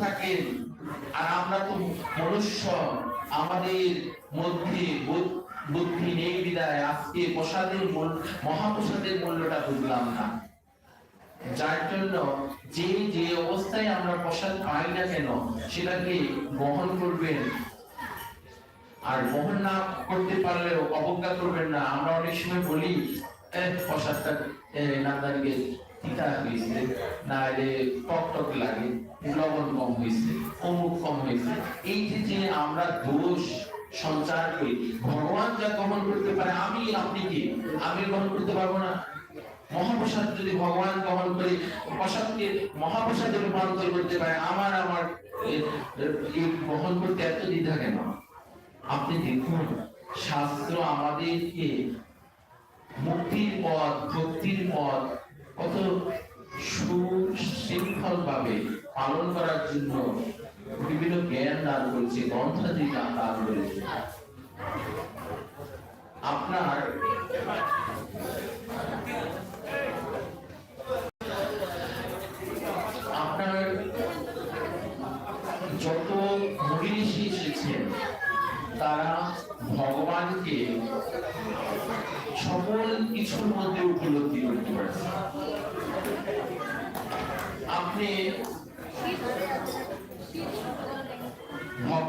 থাকেন। আর আমরা তো মনুষ্য আমাদের মধ্যে বুদ্ধি নেই বিদায়। আজকে প্রসাদের মূল- মহাপ্রসাদের মূল্যটা বুঝলাম না। যার জন্য যে যে অবস্থায় আমরা প্রসাদ পাই না কেন সেটাকে বহন করবেন। আর বহন না করতে পারলেও অবজ্ঞা করবেন না। আমরা অনেক সময় বলি "এ, প্রসাদটা নান্দানিকে তিতা হয়েছে লাগে, লবণ কম হয়েছে অমুক কম হয়েছে এই যে যে আমরা দোষ সঞ্চার করি, ভগবান যা করতে পারে, আমি, আপনি কি? আমি করতে পারব না? মহাপ্রসাদ যদি ভগবান করে, প্রসাদকে রূপান্তর করতে পারে, আমার আমার গ্রহণ করতে এত দ্বিধা কেন? আপনি দেখুন, শাস্ত্র আমাদেরকে মুক্তির পথ, ভক্তির পথ কত সুশৃঙ্খল ভাবে পালন করার জন্য বিভিন্ন জ্ঞান দান করেছে গ্রন্থাদি দান দান করেছে আপনার আপনার যত মুনি ঋষি এসেছেন তারা ভগবানকে সকল কিছুর মধ্যে উপলব্ধি করতে পারছে আপনি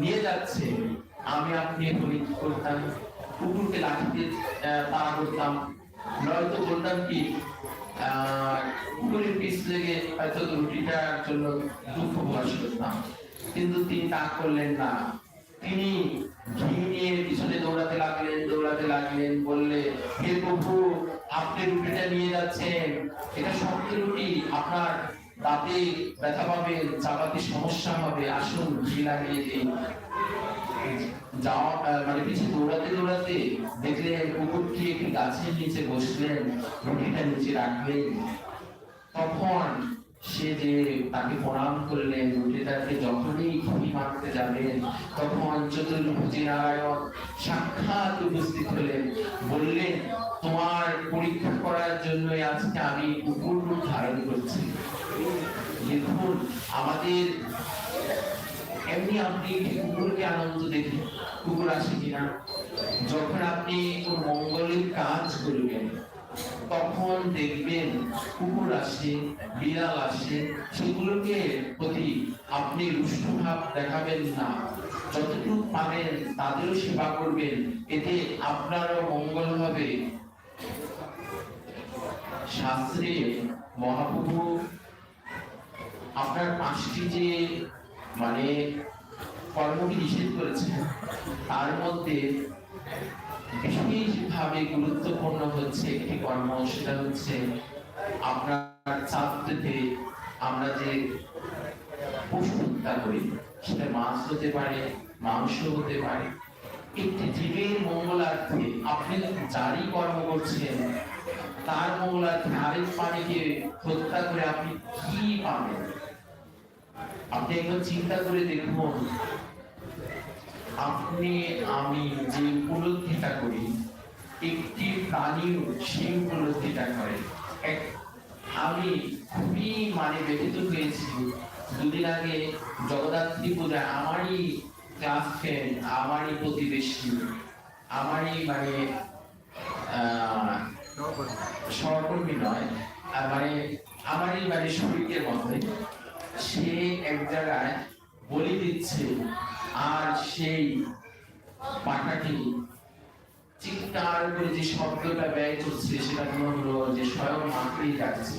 নিয়ে যাচ্ছে। আমি আপনি এখন করতাম কুকুরকে লাঠিতে তাড়া করতাম। নয়তো বলতাম কি কুকুরের পিস লেগে হয়তো রুটিটার জন্য দুঃখ প্রকাশ করতাম। কিন্তু তিনি তা করলেন না। তিনি ঘি নিয়ে পিছনে দৌড়াতে লাগলেন দৌড়াতে লাগলেন, বললে, হে প্রভু, আপনি রুটিটা নিয়ে যাচ্ছেন। এটা শক্ত রুটি, আপনার দাঁতে ব্যথা পাবেন চাপাতে সমস্যা হবে, আসুন ঘি লাগিয়ে দিন মানে পিছিয়ে দৌড়াতে দৌড়াতে দেখলেন কুকুরটি একটি গাছের নিচে বসলেন, রুটিটা নিচে রাখলেন। তখন সে যে তাকে প্রণাম করলেন রুটিটাকে যখনই মারতে যাবেন, তখন চতুর্ভুজি নারায়ণ সাক্ষাৎ উপস্থিত হলেন। বললেন তোমার পরীক্ষা করার জন্য আজকে আমি কুকুর রূপ ধারণ করছি। দেখুন, আমাদের এমনি আপনি কুকুরকে আনন্দ দেখে কুকুর আসে কিনা? যখন আপনি মঙ্গলের কাজ করবেন, তখন দেখবেন কুকুর আসে, বিড়াল আসে, সেগুলোকে প্রতি আপনি রুষ্ট ভাব দেখাবেন না। যতটুকু পারেন তাদেরও সেবা করবেন, এতে আপনারও মঙ্গল হবে। শাস্ত্রে মহাপ্রভু আপনার পাঁচটি যে মানে কর্মটি নিষেধ করেছে তার মধ্যে বিশেষভাবে গুরুত্বপূর্ণ হচ্ছে একটি কর্ম, সেটা হচ্ছে আপনার চাঁদতে আমরা যে পশু হত্যা করি, সেটা মাছ হতে পারে, মাংস হতে পারে একটি জীবের মঙ্গলার্থে আপনি যারই কর্ম করছেন, তার মঙ্গলার্থে আরেক প্রাণীকে হত্যা করে আপনি কি পাবেন? আপনি একবার চিন্তা করে দেখুন, আপনি, আমি যে উপলব্ধিটা করি, একটি প্রাণীও সেই উপলব্ধিটা করে। এক- আমি খুবই মানে ব্যথিত হয়েছি। দুদিন আগে জগদ্ধাত্রী পূজায় আমারই ক্লাস আমারই প্রতিবেশী, আমারই মানে সহকর্মী নয় মানে আমারই মানে শরীরের মধ্যে, সে এক জায়গায় বলি দিচ্ছে, আর সেই পাখাটি চিৎকার করে যে শব্দটা ব্যয় করছে, সেটা মনে হলো যে স্বয়ং মাকেই ডাকছে।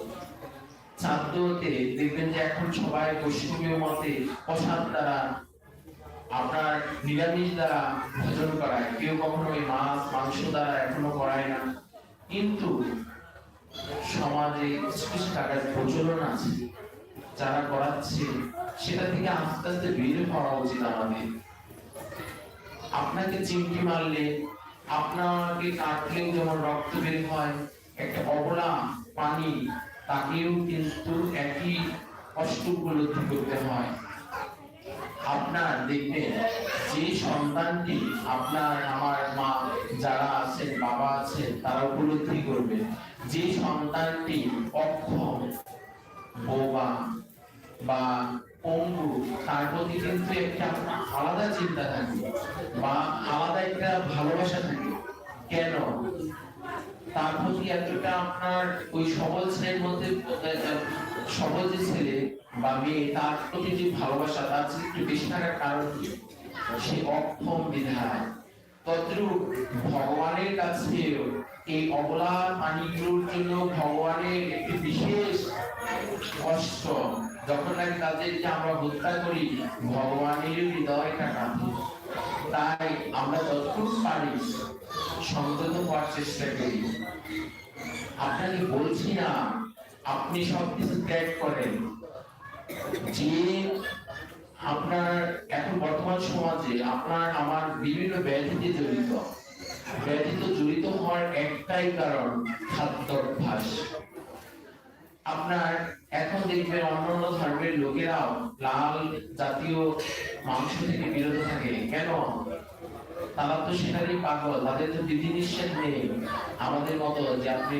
চাঁদতে দেখবেন যে এখন সবাই বৈষ্ণবীয় মতে প্রসাদ দ্বারা আপনার নিরামিষ দ্বারা ভোজন করায়। কেউ কখনো ওই মাছ, মাংস দ্বারা এখনও করায় না। কিন্তু সমাজে কিছু কিছু টাকার প্রচলন আছে, যারা করাচ্ছে, সেটা থেকে আস্তে আস্তে বের হওয়া উচিত আমাদের। আপনাকে চিমটি মারলে, আপনাকে কাটলেও যেমন রক্ত বের হয়, একটা অবলা পানি তাকেও কিন্তু একই কষ্ট উপলব্ধি করতে হয়। আপনার দেখবেন, যে সন্তানটি আপনার আমার মা যারা আছেন, বাবা আছেন, তারা উপলব্ধি করবে। যে সন্তানটি অক্ষম, বোবা বা পঙ্গু, তার প্রতি কিন্তু একটা আলাদা চিন্তা থাকে বা আলাদা একটা ভালোবাসা থাকে। কেন? তার প্রতি এতটা আপনার ভগবানের কাছে এই অবলা প্রাণীগুলোর জন্য ভগবানের একটি বিশেষ কষ্ট, যখন নাকি তাদেরকে আমরা হত্যা করি, ভগবানের হৃদয়টা কাঁদে তাই আমরা যতটুকু পারি সংযত হওয়ার চেষ্টা করি। আপনাকে বলছি না, আপনি সবকিছু ত্যাগ করেন। যে আপনার এখন বর্তমান সমাজে আপনার, আমার বিভিন্ন ব্যাধিতে জড়িত। ব্যাধিতে জড়িত হওয়ার একটাই কারণ খাদ্যাভ্যাস আপনার এখন দেখবেন অন্যান্য ধর্মের লোকেরাও লাল জাতীয় মাংস থেকে বিরত থাকে। কেন? তারা তো সেটারই পাগল, তাদের তো বিধি নিষেধ নেই আমাদের মতো যে আপনি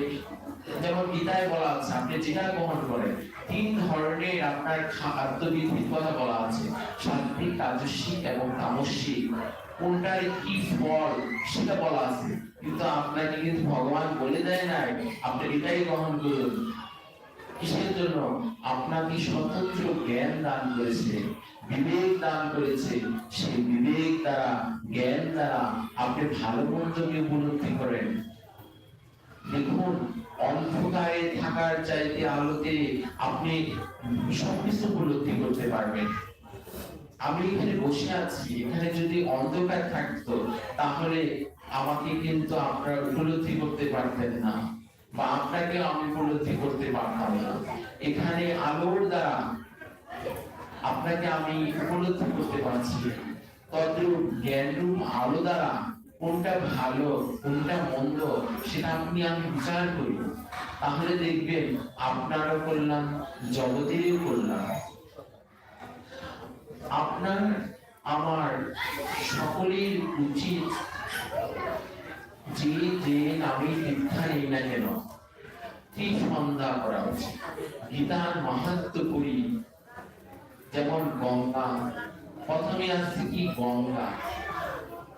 যেমন গীতায় বলা আছে, আপনি যেটা গ্রহণ করেন, তিন ধরনের আপনার খাদ্যবিধির কথা বলা আছে। সাত্বিক রাজস্বিক এবং তামসিক কোনটার কি ফল, সেটা বলা আছে। কিন্তু আপনাকে কিন্তু ভগবান বলে দেয় নাই। আপনি এটাই গ্রহণ করুন। কিসের জন্য? আপনাকে স্বতন্ত্র জ্ঞান দান করেছে, বিবেক দান করেছে। সেই বিবেক দ্বারা, জ্ঞান দ্বারা আপনি ভালো মন্দকে উপলব্ধি করেন। দেখুন, অন্ধকারে থাকার চাইতে আলোতে আপনি সবকিছু উপলব্ধি করতে পারবেন। আমি এখানে বসে আছি। এখানে যদি অন্ধকার থাকতো, তাহলে আমাকে কিন্তু আপনারা উপলব্ধি করতে পারতেন না। বা আপনাকে আমি উপলব্ধি করতে পারতাম না। এখানে আলোর দ্বারা আপনাকে আমি উপলব্ধি করতে পারছি। তদ্রূপ জ্ঞানরূপ আলো দ্বারা কোনটা ভালো, কোনটা মন্দ, সেটা আপনি আমি বিচার করি। তাহলে দেখবেন আপনারও কল্যাণ জগতেরও কল্যাণ। আপনার, আমার সকলের উচিত যে যে নামে দীক্ষা নেই না কেন ঠিক করা উচিত। গীতার মাহাত্ম করি। যেমন গঙ্গা, প্রথমে আসছে কি গঙ্গা?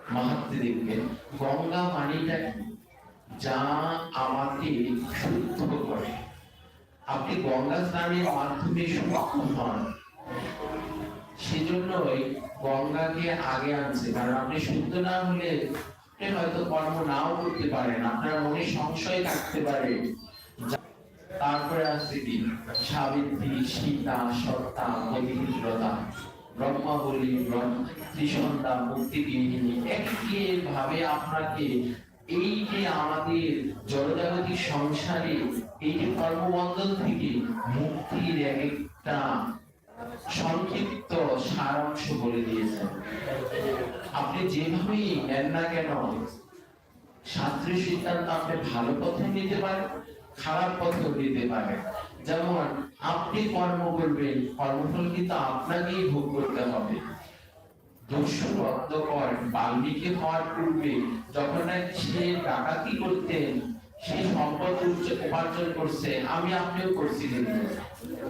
মাহাত্মে দেখবেন গঙ্গা কি? যা আমাকে শুদ্ধ করে। আপনি গঙ্গা স্নানের মাধ্যমে শুদ্ধ হন। সেজন্যই গঙ্গাকে আগে আনছে। কারণ আপনি শুদ্ধ না হলে হয়তো কর্ম নাও করতে পারেন। আপনার মনে সংশয় থাকতে পারে। তারপরে আসছে কি? সাবিত্রী সীতা, সত্তা পবিত্রতা মুক্তি বিহিনী ভাবে আপনাকে এই যে আমাদের জড়জাগতিক সংসারে এই যে কর্মবন্ধন থেকে মুক্তির এক একটা সংক্ষিপ্ত সারাংশ বলে দিয়েছেন। আপনি যেভাবেই নেন না কেন শাস্ত্রীয় সিদ্ধান্ত আপনি ভালো পথে নিতে পারেন খারাপ পথেও নিতে পারেন যেমন আপনি কর্ম করবেন, কর্মফল কিন্তু আপনাকেই ভোগ করতে হবে।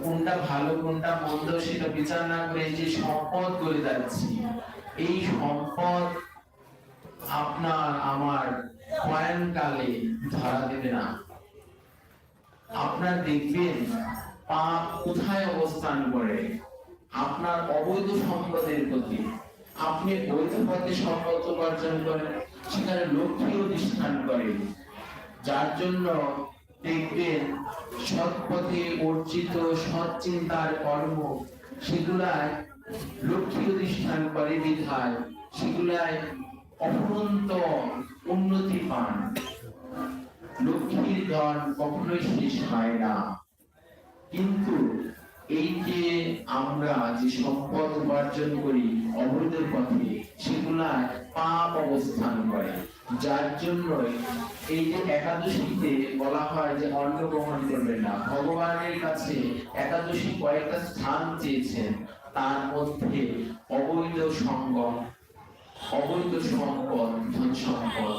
কোনটা ভালো, কোনটা বিচার না করে যে সম্পদ করে যাচ্ছি। এই সম্পদ আপনার আমার কালে ধরা দেবে না। আপনার দেখবেন পাপ কোথায় অবস্থান করে? আপনার অবৈধ সম্পদের প্রতি। আপনি বৈধ পথে সম্পদ উপার্জন করেন, সেখানে লক্ষ্মী অধিষ্ঠান করেন যার জন্য দেখবেন সৎ পথে অর্জিত সৎ চিন্তার কর্ম সেগুলায় লক্ষ্মী অধিষ্ঠান করে বিধায়, সেগুলায় অফুরন্ত উন্নতি পান। লক্ষ্মীর ধন কখনোই শেষ হয় না। কিন্তু এই যে আমরা যে সম্পদ উপার্জন করি অবৈধ পথে সেগুলায় পাপ অবস্থান করে। যার জন্য এই যে একাদশীতে বলা হয় যে অন্ন গ্রহণ করবেন না। ভগবানের কাছে একাদশী কয়েকটা স্থান চেয়েছেন। তার মধ্যে অবৈধ সঙ্গম, অবৈধ সম্পদ, ধন সম্পদ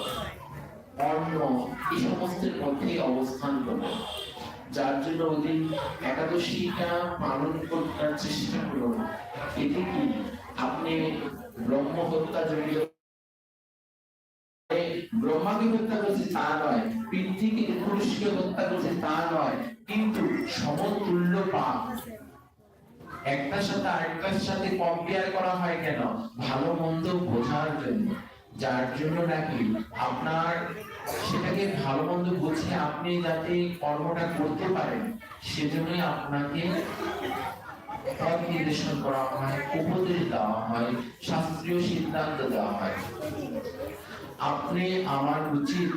অন্ন এই সমস্তের মধ্যে অবস্থান করবে। যার জন্য ওদিন একাদশীটা পালন করার চেষ্টা করুন এতে কি? আপনি ব্রহ্ম হত্যা জড়িত ব্রহ্মাকে হত্যা করছে, তা নয়। পৃথিবীকে পুরুষকে হত্যা করছে, তা নয়। কিন্তু সমতুল্য পাপ। একটার সাথে আরেকটার সাথে কম্পেয়ার করা হয় কেন? ভালো মন্দ বোঝার জন্য। যার জন্য নাকি আপনার সেটাকে ভালো মন্দ বুঝে আপনি যাতে কর্মটা করতে পারেন, সেজন্যই আপনাকে নির্দেশন করা হয়, উপদেশ দেওয়া হয়, শাস্ত্রীয় সিদ্ধান্ত দেওয়া হয়। আপনি আমার উচিত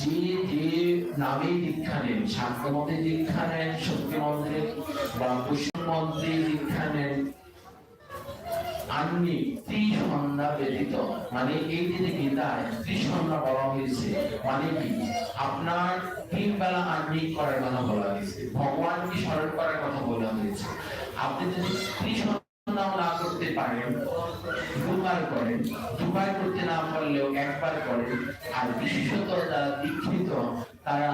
যে যে নামে দীক্ষা নেন শাক্ত মতে দীক্ষা নেন শক্তি মন্ত্রে বা পুষ্প মন্ত্রে দীক্ষা নেন ত্রিসন্ধ্যা ব্যতীত মানে এই যে গীতায় ত্রিসন্ধ্যা বলা হয়েছে মানে কি? আপনার তিন বেলা করার কথা বলা হয়েছে, ভগবানকে স্মরণ করার কথা বলা হয়েছে। আপনি যদি না করতে পারেন, দুবার করেন, দুবার করতে না পারলেও একবার করেন, আর বিশেষত যারা দীক্ষিত, তারা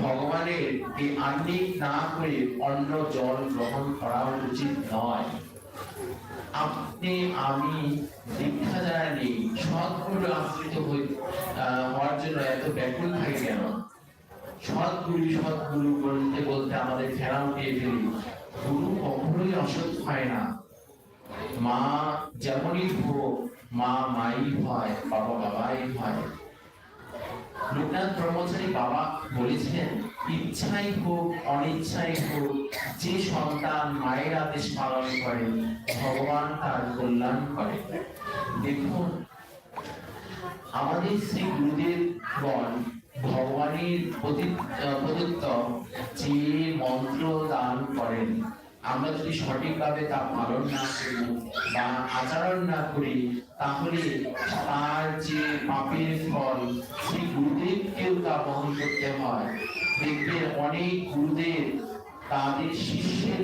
ভগবানের এই আন্নিক না করে অন্য জল গ্রহণ করা উচিত নয়। আপনি, আমি দীক্ষা যারা নেই সৎগুরু আশ্রিত হওয়ার জন্য এত ব্যাকুল থাকে কেন? সৎগুরু সৎগুরু বলতে বলতে আমাদের ফেরা উঠিয়ে ফেলি। গুরু কখনোই অসৎ হয় না। মা যেমনই হোক, মা মাই হয়, বাবা বাবাই হয়। লোকনাথ ব্রহ্মচারী বাবা বলেছেন ইচ্ছাই হোক, অনিচ্ছাই হোক, যে সন্তান মায়ের আদেশ পালন করে, ভগবান তার কল্যাণ করে। দেখুন, আমাদের শ্রী গুরুদেবগণ ভগবানের প্রদত্ত যে মন্ত্র দান করেন, আমরা যদি সঠিকভাবে তা পালন না করি বা আচরণ না করি, তাহলে তার যে পাপের ফল সেই গুরুদেবকেও তা বহন করতে হয়। দেখবেন অনেক গুরুদেব তাদের শিষ্যের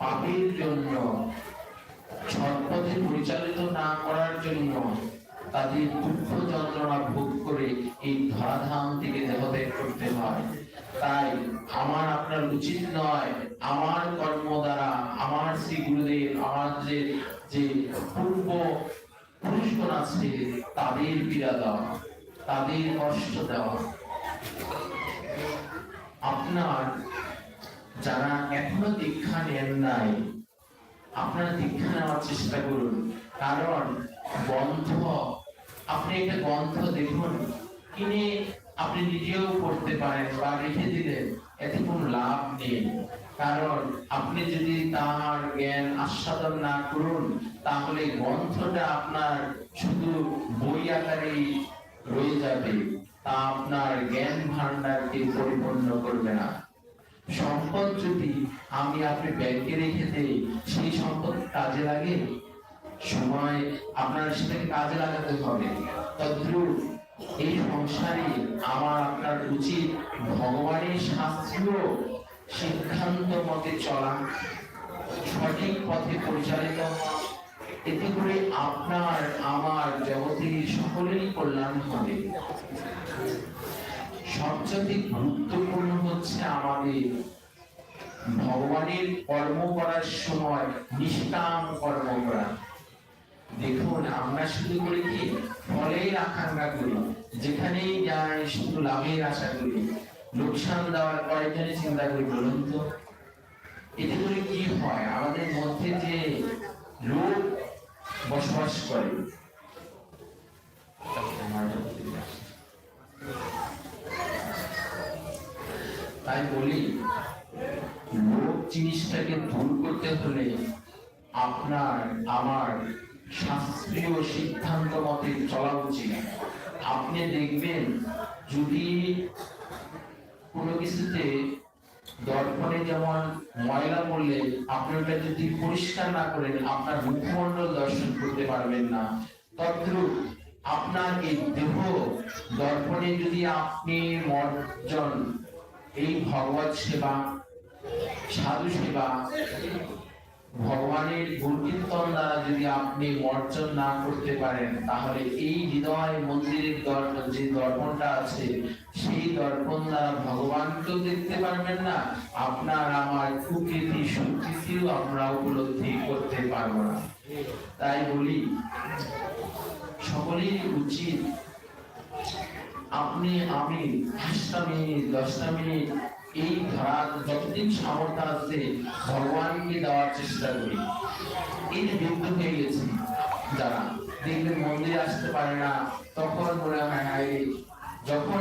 পাপের জন্য পরিচালিত না করার জন্য তাদের দুঃখ যন্ত্রণা ভোগ করে এই ধরাধাম থেকে দেহত্যাগ করতে হয়। তাই আমার আপনার উচিত নয়, আমার কর্ম দ্বারা, আমার শ্রী গুরুদেব আমাদের যে পূর্ব পুরুষগণ আছে, তাদের পীড়া দেওয়া তাদের কষ্ট দেওয়া আপনার যারা এখনও দীক্ষা নেন নাই, আপনারা দীক্ষা নেওয়ার চেষ্টা করুন। কারণ গ্রন্থ, আপনি একটা গ্রন্থ দেখুন, কিনে আপনি নিজেও পড়তে পারেন বা রেখে দিলেন, এতে কোনো লাভ নেই। কারণ আপনি যদি তার জ্ঞান আস্বাদন না করুন, তাহলে গ্রন্থটা আপনার শুধু বই আকারেই রয়ে যাবে। তা আপনার জ্ঞান ভান্ডারকে পরিপূর্ণ করবে না। সম্পদ যদি আমি আপনি ব্যাংকে রেখে দেই, সেই সম্পদ কাজে লাগে? সময় আপনার সেটাকে কাজে লাগাতে হবে। তদ্রুপ এই সংসারে আমার, আপনার উচিত ভগবানের শাস্ত্রীয় সিদ্ধান্ত মতে চলা। সঠিক পথে পরিচালিত। এতে করে আপনার, আমার, জগতের সকলেরই কল্যাণ হবে। সবচেয়ে গুরুত্বপূর্ণ হচ্ছে আমাদের ভগবানের কর্ম করার সময় নিষ্কাম কর্ম করা। দেখুন, আমরা শুধু করি কি, ফলের আকাঙ্ক্ষা করি যেখানেই যাই শুধু লাভের আশা করি লোকসান দেওয়ার কয়েকজনে চিন্তা করি, বলুন তো। এতে করে কি হয়? আমাদের মধ্যে যে লোক বসবাস করে তাই বলি লোক জিনিসটাকে দূর করতে হলে আপনার, আমার শাস্ত্রীয় সিদ্ধান্ত মতে চলা উচিত। আপনি দেখবেন যদি কোনো কিছুতে দর্পণে যেমন ময়লা পড়লে আপনি ওটা যদি পরিষ্কার না করেন, আপনার মুখমণ্ডল দর্শন করতে পারবেন না। তদ্রূপ আপনার এই দেহ দর্পণে যদি আপনি মর্জন, এই ভগবত সেবা, সাধু সেবা, ভগবানের গুণকীর্তন দ্বারা যদি আপনি অর্জন না করতে পারেন, তাহলে এই হৃদয় মন্দিরের দর্পণ যে দর্পণটা আছে, সেই দর্পণ দ্বারা ভগবানকেও দেখতে পারবেন না। আপনার আমার কুকৃতি, সুকৃতিও আমরা উপলব্ধি করতে পারব না। তাই বলি সকলেরই উচিত আপনি, আমি, পাঁচটা মিনিট, দশটা মিনিট এই ধরা যতদিন সামর্থ্য আছে ভগবানকে দেওয়ার চেষ্টা করি। এই বিদ্ধ হয়ে গেছে যারা দেখবেন মন্দিরে আসতে পারে না, তখন মনে হয় যখন